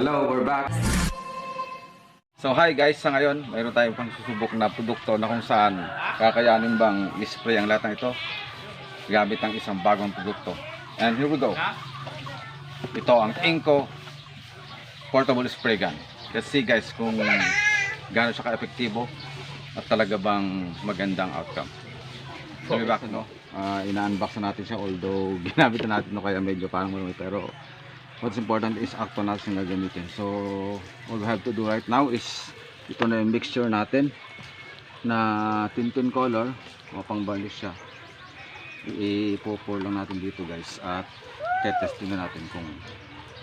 Hello, we're back. So hi guys, sa ngayon, mayroon tayong pang susubok na produkto na kung saan kakayanin bang i-spray ang lahat ng ito gamit ang isang bagong produkto. And here we go. Ito ang Inco Portable Spray Gun. Let's see guys kung gaano siya ka-epektibo at talaga bang magandang outcome. So, back, no? Ah, ina-unbox na natin siya although ginamit na natin no kaya medyo parang marumi pero what's important is acto natin na gamitin. So, all we have to do right now is ito na yung mixture natin na tintin color o pang varnish siya. I-pour lang natin dito guys at tetesting na natin kung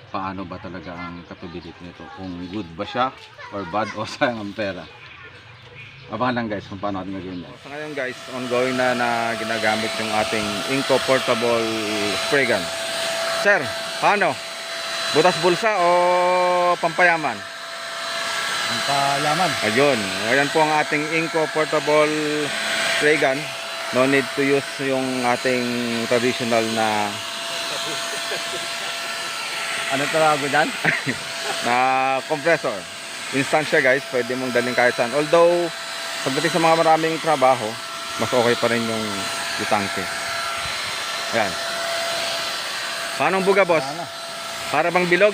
paano ba talaga ang capability nito. Kung good ba siya or bad o sayang ang pera. Abangan lang guys kung paano natin gagawin yan. So ngayon guys, ongoing na na ginagamit yung ating Inco Portable Spray Gun. Sir, paano? Butas bulsa o pampayaman? Ang palaman. Ayun. Ayan po ang ating Inco Portable Spray Gun. No need to use yung ating traditional na Ano tawag dyan? na compressor. Instant siya guys, pwede mong dalhin kahit saan. Although, pagdating sa mga maraming trabaho, mas okay pa rin yung itangke. Ayan. Paano buga boss? Ano? Para bang bilog?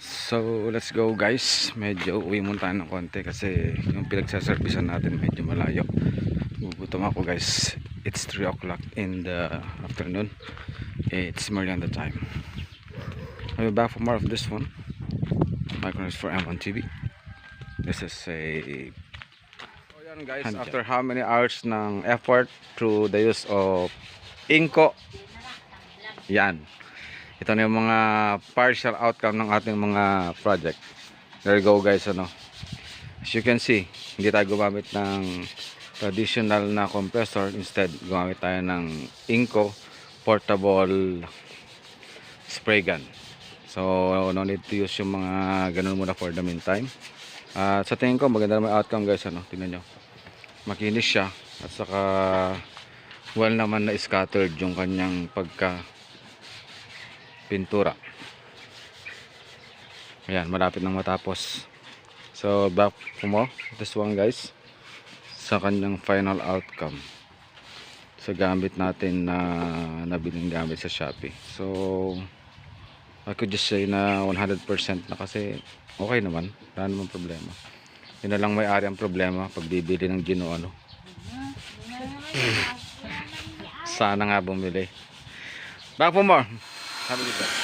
So, let's go guys. Medyo uwi muna tayo ng konti kasi yung pinagsaservisan natin medyo malayo. Gugutom ako guys. It's 3 o'clock in the afternoon. It's Mariana time. I'll be back for more of this one. Microphone for M1 TV. This is a yan guys, Handjob. after how many hours ng effort through the use of Inco. Yan. Ito na yung mga partial outcome ng ating mga project. There you go guys, ano. As you can see, hindi tayo gumamit ng traditional na compressor. Instead, gumamit tayo ng Inco portable spray gun. So, no need to use yung mga ganun muna for the meantime. At sa tingin ko, maganda naman outcome guys, ano. Tingnan nyo. Makinis siya. At saka, well naman na scattered yung kanyang pagka pintura. Ayan, malapit nang matapos. So, back for more. This one guys. Sa kanyang final outcome. Sa gamit natin na nabiling gamit sa Shopee. So, I could just say na 100% na kasi okay naman. Wala naman problema. Yun na lang may ari ang problema pag bibili ng gino ano. Sana nga bumili. Back for more. Have a good day.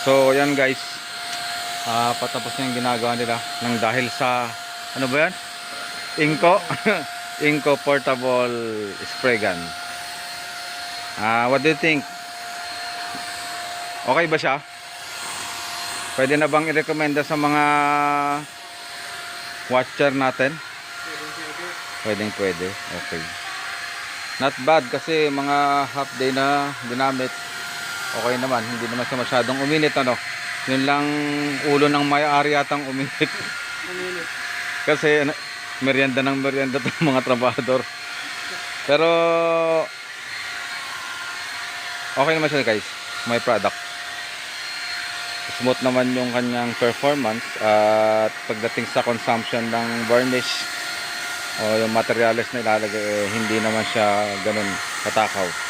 So, yan guys. Ah, patapos na yung ginagawa nila nang dahil sa ano ba yan? Inco Inco portable spray gun. Ah, what do you think? Okay ba siya? Pwede na bang i-recommenda sa mga watcher natin? Pwedeng pwede. Okay. Not bad kasi mga half day na ginamit. Okay naman, hindi naman siya masyadong uminit ano. Yun lang ulo ng may-ari yatang uminit. kasi ano, merienda ng merienda ng mga trabahador. Pero okay naman siya guys. May product. Smooth naman yung kanyang performance at pagdating sa consumption ng varnish o yung materials na ilalagay eh, hindi naman siya ganun katakaw.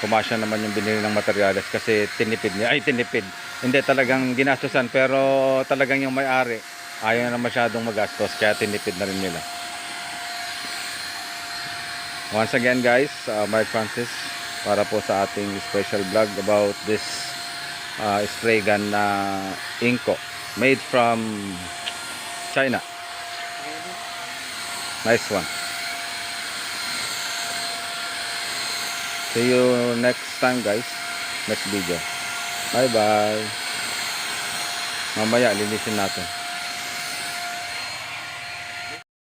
Kumasya naman yung binili ng materials kasi tinipid niya. Ay, tinipid. Hindi talagang ginastusan pero talagang yung may-ari ayaw na masyadong magastos kaya tinipid na rin nila. Once again guys, uh, Mark Francis para po sa ating special vlog about this uh, spray gun na Inco made from China. Nice one. See you next time guys. Next video. Bye bye. Mamaya linisin natin.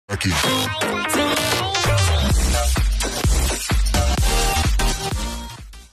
Rocky.